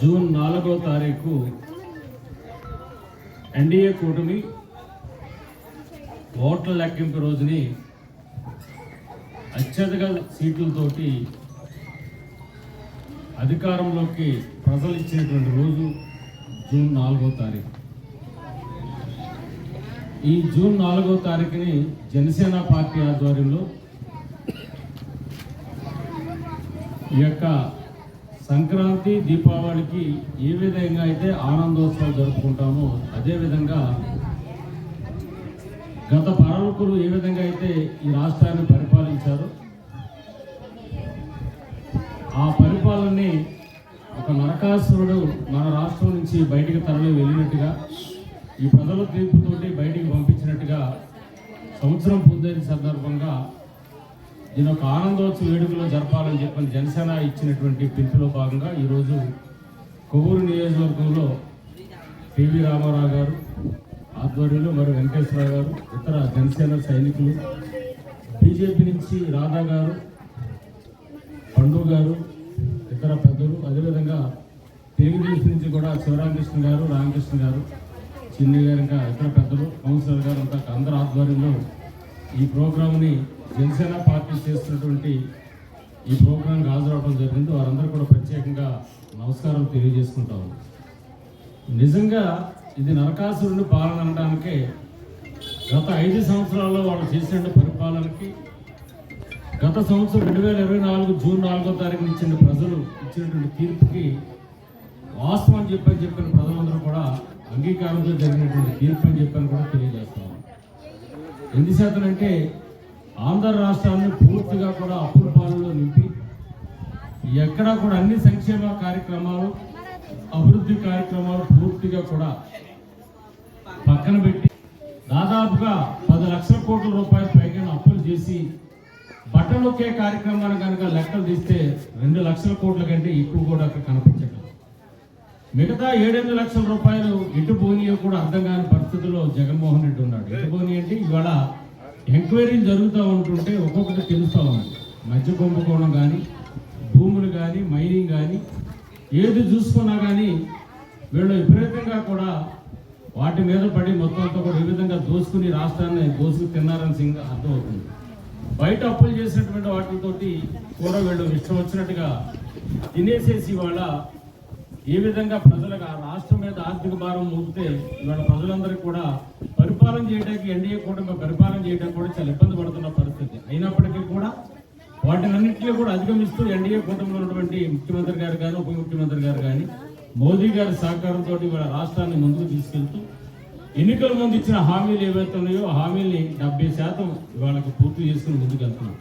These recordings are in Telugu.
జూన్ నాలుగో తారీఖు ఎన్డీఏ కూటమి ఓట్ల లెక్కింపు రోజుని అత్యధిక సీట్లతోటి అధికారంలోకి ప్రజలు ఇచ్చినటువంటి రోజు జూన్ నాలుగో తారీఖు. ఈ జూన్ నాలుగో తారీఖుని జనసేన పార్టీ ఆధ్వర్యంలో ఈ యొక్క సంక్రాంతి దీపావళికి ఏ విధంగా అయితే ఆనందోత్సవాలు జరుపుకుంటామో అదేవిధంగా గత పాలకులు ఏ విధంగా అయితే ఈ రాష్ట్రాన్ని పరిపాలించారు ఆ పరిపాలనని ఒక నరకాసురుడు మన రాష్ట్రం నుంచి బయటికి తరలి వెళ్ళినట్టుగా ఈ ప్రజల తీర్పుతోటి బయటికి పంపించినట్టుగా సంవత్సరం పూర్తయిన సందర్భంగా దీని ఒక ఆనందోత్సవ వేడుకలో జరపాలని చెప్పని జనసేన ఇచ్చినటువంటి పిలుపులో భాగంగా ఈరోజు కొవ్వూరు నియోజకవర్గంలో పివి రామారావు గారు ఆధ్వర్యంలో మరియు వెంకటేశ్వరరావు గారు ఇతర జనసేన సైనికులు బీజేపీ నుంచి రాధా గారు పండు గారు ఇతర పెద్దలు అదేవిధంగా తెలుగుదేశం నుంచి కూడా శివరామకృష్ణ గారు రామకృష్ణ గారు చిన్ని గారు ఇంకా ఇతర పెద్దలు కౌన్సిలర్ గారు అంతా అందరి ఆధ్వర్యంలో ఈ ప్రోగ్రామ్ని జనసేన పార్టీ చేస్తున్నటువంటి ఈ ప్రోగ్రాంకి హాజరవడం జరిగింది. వారందరూ కూడా ప్రత్యేకంగా నమస్కారం తెలియజేసుకుంటాము నిజంగా ఇది నరకాసురుని పాలన అనడానికే గత ఐదు సంవత్సరాల్లో వాళ్ళు చేసిన పరిపాలనకి గత సంవత్సరం రెండు వేల ఇరవై నాలుగు జూన్ నాలుగో తారీఖున ఇచ్చిన ప్రజలు ఇచ్చినటువంటి తీర్పుకి వాస్తవం అని చెప్పని చెప్పిన ప్రజలందరూ కూడా అంగీకారంతో జరిగినటువంటి తీర్పు అని చెప్పని కూడా తెలియజేస్తాము ఎన్ని అంటే ఆంధ్ర రాష్ట్రాన్ని పూర్తిగా కూడా అప్పుల పాలనలో నింపి ఎక్కడా కూడా అన్ని సంక్షేమ కార్యక్రమాలు అభివృద్ధి కార్యక్రమాలు పూర్తిగా కూడా పక్కన పెట్టి దాదాపుగా పది లక్షల కోట్ల రూపాయల పైగా అప్పులు చేసి బట్టలొక్కే కార్యక్రమాన్ని కనుక లెక్కలు తీస్తే రెండు లక్షల కోట్ల కంటే ఎక్కువ కూడా అక్కడ కనిపించగలదు మిగతా ఏడెనిమిది లక్షల రూపాయలు ఇటు పోనీయో కూడా అర్థం కాని పరిస్థితుల్లో జగన్మోహన్ రెడ్డి ఉన్నాడు. ఇటు బోని అంటే ఇవాళ ఎంక్వైరీలు జరుగుతూ ఉంటుంటే ఒక్కొక్కటి తెలుస్తూ ఉంది. మధ్య కుంభకోణం కానీ భూములు కానీ మైనింగ్ కానీ ఏది చూసుకున్నా కానీ వీళ్ళు విపరీతంగా కూడా వాటి మీద పడి మొత్తం అంతా కూడా ఈ విధంగా దోసుకుని రాష్ట్రాన్ని దోసుకు తిన్నారని సింగ్ అర్థమవుతుంది. బయట అప్పులు చేసినటువంటి వాటితోటి కూడా వీళ్ళు ఇష్టం వచ్చినట్టుగా తినేసేసి వాళ్ళ ఏ విధంగా ప్రజలకు ఆ రాష్ట్రం మీద ఆర్థిక భారం మోపితే ఇవాళ ప్రజలందరికీ కూడా పరిపాలన చేయడానికి ఎన్డీఏ కూటమి పరిపాలన చేయడానికి కూడా చాలా ఇబ్బంది పడుతున్న పరిస్థితి. అయినప్పటికీ కూడా వాటినన్నింటినీ కూడా అధిగమిస్తూ ఎన్డీఏ కూటమిలో ఉన్నటువంటి ముఖ్యమంత్రి గారు కానీ ఉప ముఖ్యమంత్రి గారు కానీ మోదీ గారి సహకారంతో ఇవాళ రాష్ట్రాన్ని ముందుకు తీసుకెళ్తూ ఎన్నికల ముందు ఇచ్చిన హామీలు ఏవైతే ఉన్నాయో హామీల్ని డెబ్బై శాతం ఇవాళకి పూర్తి చేసుకుని ముందుకు వెళ్తున్నాం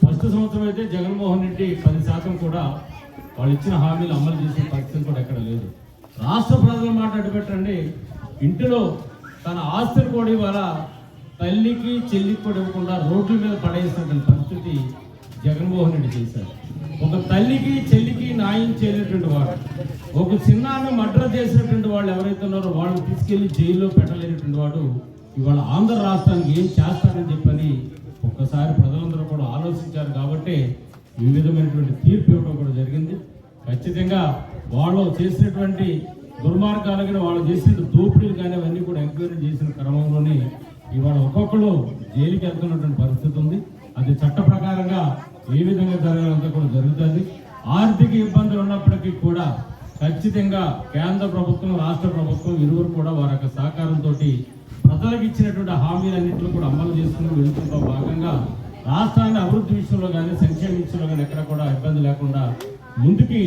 ఫస్ట్ సంవత్సరం అయితే జగన్మోహన్ రెడ్డి పది శాతం కూడా వాళ్ళు ఇచ్చిన హామీలు అమలు చేసే పరిస్థితి కూడా ఎక్కడ లేదు. రాష్ట్ర ప్రజల మాట అడ్డుపెట్టండి. ఇంటిలో తన ఆస్తిని కూడా ఇవాళ తల్లికి చెల్లికి కూడా ఇవ్వకుండా రోడ్ల మీద పడేసినటువంటి పరిస్థితి జగన్మోహన్ రెడ్డి చేశారు ఒక తల్లికి చెల్లికి న్యాయం చేయలేటువంటి వాడు. ఒక చిన్నాన్ని మర్డర్ చేసినటువంటి వాళ్ళు ఎవరైతే ఉన్నారో వాళ్ళని తీసుకెళ్ళి జైల్లో పెట్టలేనటువంటి వాడు ఇవాళ ఆంధ్ర రాష్ట్రానికి ఏం చేస్తారని చెప్పని ఒక్కసారి ప్రజలందరూ కూడా ఆలోచించారు. కాబట్టి ఈ విధమైనటువంటి తీర్పు ఇవ్వడం కూడా జరిగింది. ఖచ్చితంగా వాళ్ళు చేసినటువంటి దుర్మార్గాలు కానీ వాళ్ళు చేసిన దోపిడీలు కానీ అవన్నీ కూడా ఎంక్వైరీ చేసిన క్రమంలోనే ఇవాళ ఒక్కొక్కరు జైలుకి వెళ్తున్నటువంటి పరిస్థితి ఉంది. అది చట్ట ప్రకారంగా ఏ విధంగా జరగాలంతా కూడా జరుగుతుంది. ఆర్థిక ఇబ్బందులు ఉన్నప్పటికీ కూడా ఖచ్చితంగా కేంద్ర ప్రభుత్వం రాష్ట్ర ప్రభుత్వం ఇరువురు కూడా వారి యొక్క సహకారంతో ప్రజలకు ఇచ్చినటువంటి హామీలన్నింటిలో కూడా అమలు చేసుకుని వెళ్తున్న భాగంగా రాష్ట్రాన్ని అభివృద్ధి విషయంలో కానీ సంక్షేమ విషయంలో కానీ ఎక్కడ కూడా ఇబ్బంది లేకుండా ముందుకి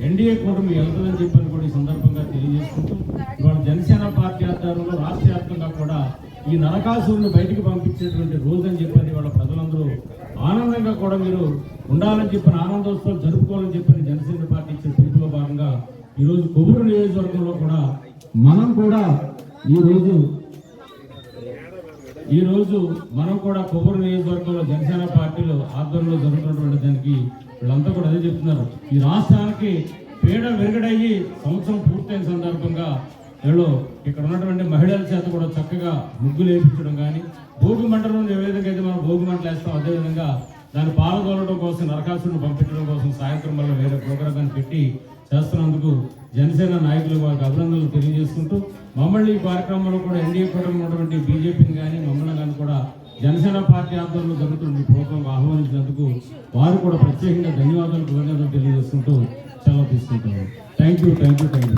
ఎన్డీఏ కూటమి వెళ్తుందని చెప్పని కూడా ఈ సందర్భంగా తెలియజేసుకుంటూ ఇవాళ జనసేన పార్టీ ఆధ్వర్యంలో రాష్ట్ర వ్యాప్తంగా కూడా ఈ నరకాసురుని బయటికి పంపించేటువంటి రోజు అని చెప్పని వాళ్ళ ప్రజలందరూ ఆనందంగా కూడా మీరు ఉండాలని చెప్పిన ఆనందోత్సవాలు జరుపుకోవాలని చెప్పిన జనసేన పార్టీ ఇచ్చిన పిలుపులో భాగంగా ఈరోజు కొవ్వూరు నియోజకవర్గంలో కూడా మనం కూడా ఈరోజు ఈ రోజు మనం కూడా కొబ్బరి నియోజకవర్గంలో జనసేన పార్టీలో ఆధ్వర్యంలో జరుగుతున్నటువంటి దానికి వీళ్ళంతా కూడా అదే చెప్తున్నారు. ఈ రాష్ట్రానికి పీడ వెరగడయ్యి సంవత్సరం పూర్తయిన సందర్భంగా వీళ్ళు ఇక్కడ ఉన్నటువంటి మహిళల చేత కూడా చక్కగా ముగ్గులు వేయించడం కానీ భోగి మంటలను ఏ విధంగా అయితే మనం భోగి మంటలు వేస్తాం. అదేవిధంగా దాన్ని పాల్గొనడం కోసం నరకాసుడిని పంపించడం కోసం సాయంత్రం వల్ల వేరే ప్రోగ్రాం పెట్టి చేస్తున్నందుకు జనసేన నాయకులు వారికి అభినందనలు తెలియజేసుకుంటూ మమ్మల్ని ఈ కార్యక్రమంలో కూడా ఎన్డీఏ కూడా ఉన్నటువంటి బీజేపీని కానీ మమ్మల్ని కానీ కూడా జనసేన పార్టీ ఆధ్వర్యంలో జరుగుతున్న ఈ ప్రోగ్రాం ఆహ్వానించినందుకు వారు కూడా ప్రత్యేకంగా ధన్యవాదాలు కృతజ్ఞతలు తెలియజేసుకుంటూ సెలవు తీసుకుంటున్నారు thank you thank you thank you